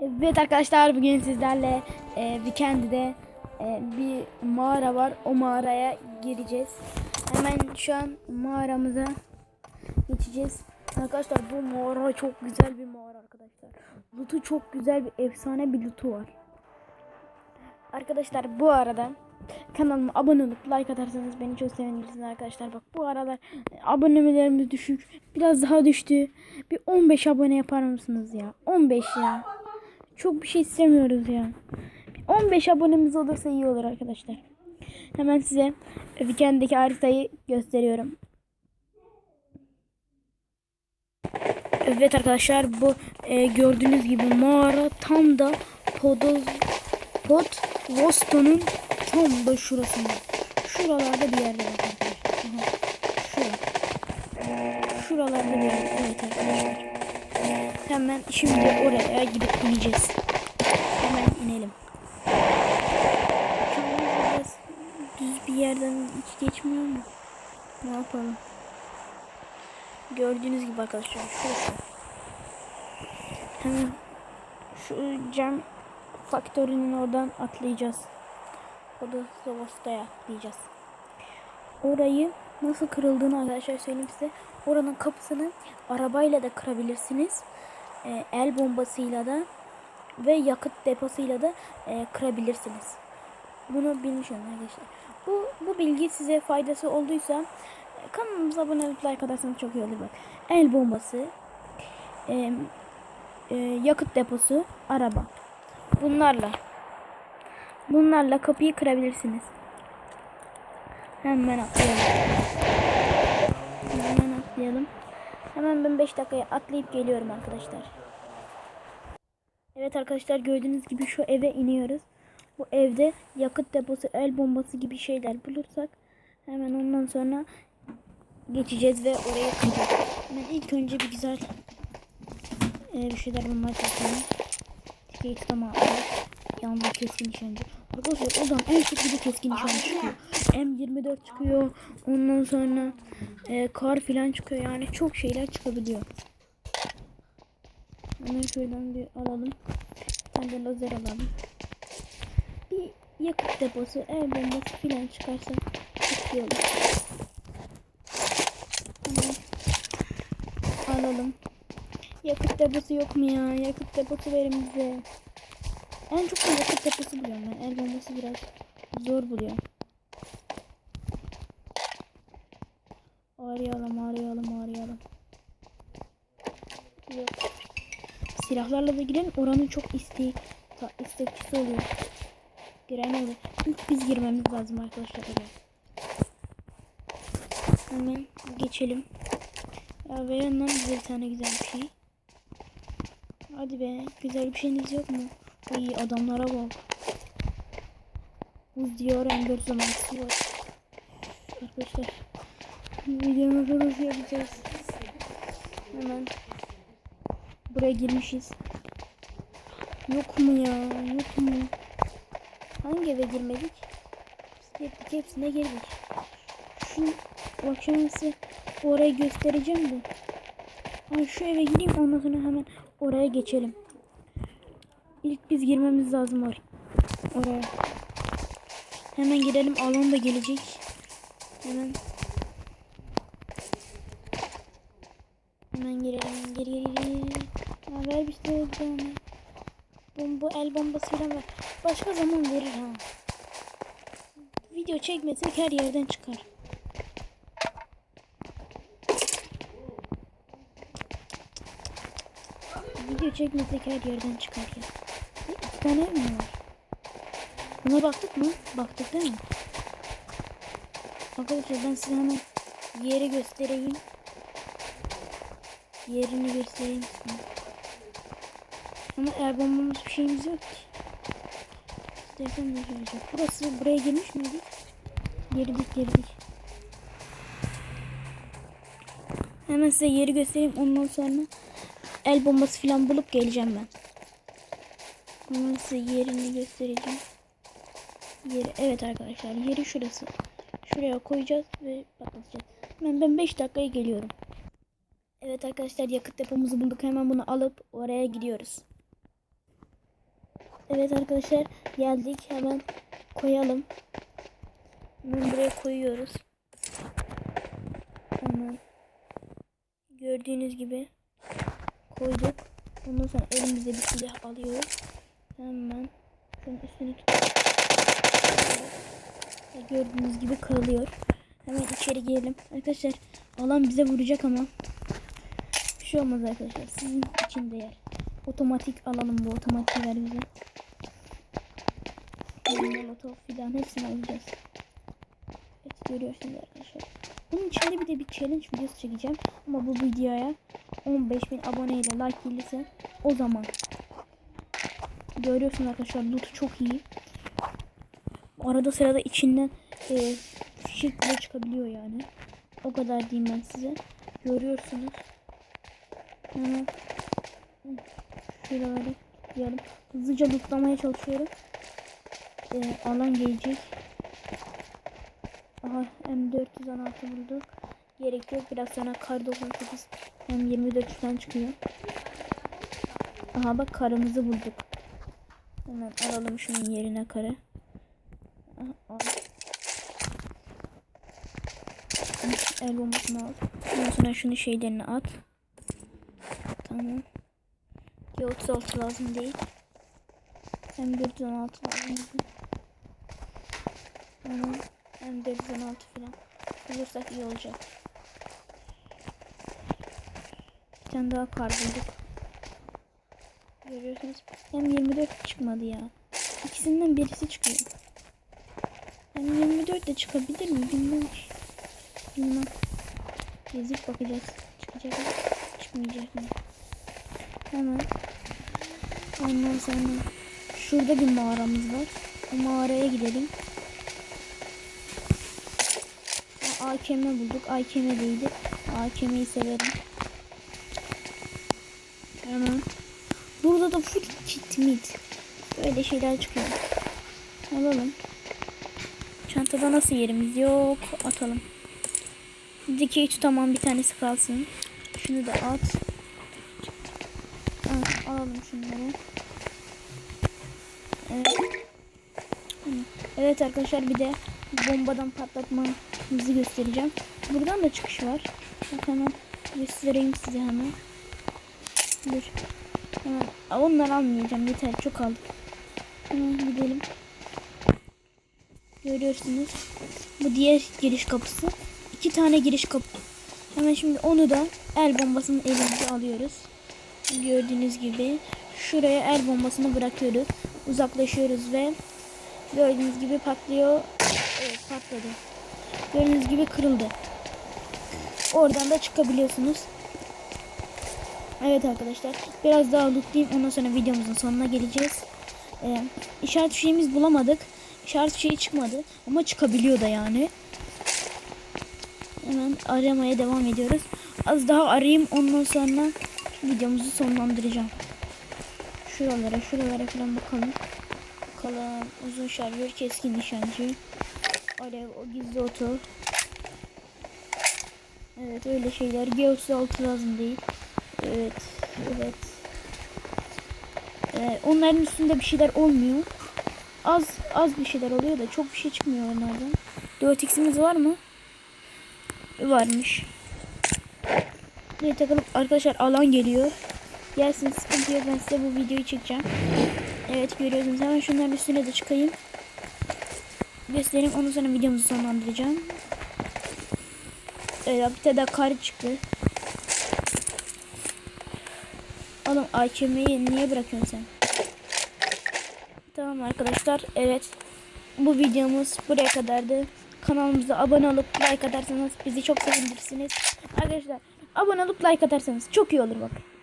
Evet arkadaşlar bugün sizlerle e, Weekend'de e, bir mağara var. O mağaraya gireceğiz. Hemen şu an mağaramıza geçeceğiz. Arkadaşlar bu mağara çok güzel bir mağara arkadaşlar. Loot'u çok güzel bir efsane bir loot'u var. Arkadaşlar bu arada kanalıma abone olup like atarsanız beni çok sevinirsiniz arkadaşlar. Bak bu arada e, abonelerimiz düşük. Biraz daha düştü. Bir 15 abone yapar mısınız ya? 15 ya. Çok bir şey istemiyoruz ya. Bir 15 abonemiz olursa iyi olur arkadaşlar. Hemen size Weekend'deki haritayı gösteriyorum. Evet arkadaşlar bu e, gördüğünüz gibi mağara tam da Podoz tam da şurasında. Şuralarda bir yerde bak arkadaşlar. Şura. Şuralarda bir yerde. Hemen şimdi oraya gidip ineceğiz. Hemen inelim. Biraz düz bir yerden hiç geçmiyor mu? Ne yapalım? Gördüğünüz gibi arkadaşlar şurası. Hemen şu cam faktörünün oradan atlayacağız. O da Zavosta'ya atlayacağız. Orayı nasıl kırıldığını arkadaşlar söyleyeyim size. Oranın kapısını arabayla da kırabilirsiniz. Ee, el bombasıyla da ve yakıt deposuyla da e, kırabilirsiniz. Bunu bilmiş olun arkadaşlar. Bu, bu bilgi size faydası olduysa e, kanalımıza abone olup like atarsanız çok iyi olur bak. El bombası, e, e, yakıt deposu, araba. Bunlarla bunlarla kapıyı kırabilirsiniz. Hemen atlayalım. Hemen atlayalım. Hemen ben 5 dakikaya atlayıp geliyorum arkadaşlar. Evet arkadaşlar gördüğünüz gibi şu eve iniyoruz. Bu evde yakıt deposu, el bombası gibi şeyler bulursak hemen ondan sonra geçeceğiz ve oraya kıracağız. Hemen ilk önce bir güzel e, bir şeyler bulmaya çalışalım. Tikeyi tutama Yanında keskin nişancı. Arkadaşlar oradan en çok bir keskin nişancı çıkıyor. M24 çıkıyor. Ondan sonra e, kar filan çıkıyor. Yani çok şeyler çıkabiliyor. Hemen şuradan bir alalım. Bir de lazer alalım. Bir yakıt deposu, el bombası filan çıkarsa. Hemen alalım. Yakıt deposu yok mu ya? Yakıt deposu verin bize. En çok yakıt deposu buluyorum ben. El bombası biraz zor buluyorum. Yok. Silahlarla da giren oranın çok isteği, istekçisi oluyor. Giren olur. İlk biz girmemiz lazım arkadaşlar. Hemen geçelim. Ya ve yandan bize bir tane güzel bir şey. Hadi be. Güzel bir şeyiniz yok mu? İyi adamlara bak. Buz diyor M4 zamantısı var. Arkadaşlar. Videomuzu nasıl yapacağız? Hemen. Buraya girmişiz. Yok mu ya? Yok mu? Hangi eve girmedik? Hep, hepsine girdik. Şu bak şimdi size orayı göstereceğim de. Ay şu eve gireyim ondan sonra hemen oraya geçelim. İlk biz girmemiz lazım or oraya. Hemen girelim. Alan da gelecek. Hemen. Hemen girelim. Gir gir gir. Ya ver bir şey tane. Bomba, el bombası var. Başka zaman verir ha. Video çekmesek her yerden çıkar. Video çekmesek her yerden çıkar ya. İki tane mi var? Buna baktık mı? Baktık değil mi? Arkadaşlar ben size hemen yeri göstereyim. Yerini göstereyim size. Ama eğer bombamız bir şeyimiz yok ki. İstersen ne söyleyeceğim. Burası buraya girmiş miydik? Girdik girdik. Hemen size yeri göstereyim ondan sonra el bombası falan bulup geleceğim ben. Hemen size yerini göstereceğim. Yeri evet arkadaşlar yeri şurası. Şuraya koyacağız ve patlatacağız. Hemen ben 5 dakikaya geliyorum. Evet arkadaşlar yakıt depomuzu bulduk. Hemen bunu alıp oraya gidiyoruz. Evet arkadaşlar geldik hemen koyalım. Hemen buraya koyuyoruz. Hemen gördüğünüz gibi koyduk. Ondan sonra elimize bir silah alıyoruz. Hemen şunun üstüne tutuyoruz. Gördüğünüz gibi kırılıyor. Hemen içeri girelim. Arkadaşlar alan bize vuracak ama bir şey olmaz arkadaşlar. Sizin için de yer. Otomatik alalım bu otomatik ver bize. Molotov filan hepsini alacağız. Evet görüyorsunuz arkadaşlar. Bunun içinde bir de bir challenge videosu çekeceğim. Ama bu videoya 15.000 aboneyle like gelirse o zaman. Görüyorsunuz arkadaşlar loot çok iyi. Arada sırada içinden e, fişek bile çıkabiliyor yani. O kadar diyeyim ben size. Görüyorsunuz. Hemen şuraları diyelim. Hızlıca lootlamaya çalışıyorum. E, alan gelecek. Aha M416 bulduk. Gerek yok. Biraz sonra kar 98 M24 falan çıkıyor. Aha bak karımızı bulduk. Hemen alalım şunun yerine karı. El bombasını al. Ondan sonra şunu şeylerini at. Tamam. G36 lazım değil. M416 lazım. Bize. Tamam. M416 falan. Bulursak iyi olacak. Bir tane daha kar bulduk. Görüyorsunuz. M24 çıkmadı ya. İkisinden birisi çıkıyor. M24 de çıkabilir mi bilmem. Bilmem. Gezip bakacağız. Çıkacak mı? Çıkmayacak mı? Hemen. Ondan sonra şurada bir mağaramız var. O mağaraya gidelim. AKM bulduk. AKM değildi. AKM'yi severim. Hemen. Burada da full kit mit. Böyle şeyler çıkıyor. Alalım. Çantada nasıl yerimiz yok. Atalım. Dikeyi tutamam bir tanesi kalsın. Şunu da at. Evet, alalım şunları. Evet. Evet arkadaşlar bir de bombadan patlatmamızı göstereceğim. Buradan da çıkış var. Bak hemen göstereyim size hemen. Dur. Hemen. Onları almayacağım yeter çok aldık. Hemen gidelim. Görüyorsunuz. Bu diğer giriş kapısı. İki tane giriş kapı. Hemen şimdi onu da el bombasının elimize alıyoruz. Gördüğünüz gibi şuraya el bombasını bırakıyoruz. Uzaklaşıyoruz ve gördüğünüz gibi patlıyor. Evet patladı. Gördüğünüz gibi kırıldı. Oradan da çıkabiliyorsunuz. Evet arkadaşlar biraz daha lootlayayım ondan sonra videomuzun sonuna geleceğiz. Ee, işaret şeyimiz bulamadık. İşaret şeyi çıkmadı ama çıkabiliyor da yani. Hemen aramaya devam ediyoruz. Az daha arayayım ondan sonra videomuzu sonlandıracağım. Şuralara şuralara falan bakalım. Bakalım uzun şarjör keskin nişancı. Alev o gizli oto. Evet öyle şeyler. G36 lazım değil. Evet. Evet. Ee, onların üstünde bir şeyler olmuyor. Az az bir şeyler oluyor da çok bir şey çıkmıyor onlardan. 4x'imiz var mı? Varmış. Evet takılıp arkadaşlar alan geliyor. Gelsin sıkıntı yok ben size bu videoyu çekeceğim. Evet görüyorsunuz hemen şunların üstüne de çıkayım. Göstereyim ondan sonra videomuzu sonlandıracağım. Evet bir tane daha kar çıktı. Oğlum AKM'yi niye bırakıyorsun sen? Tamam arkadaşlar evet. Bu videomuz buraya kadardı. Kanalımıza abone olup like atarsanız bizi çok sevindirirsiniz. Arkadaşlar abone olup like atarsanız çok iyi olur bak.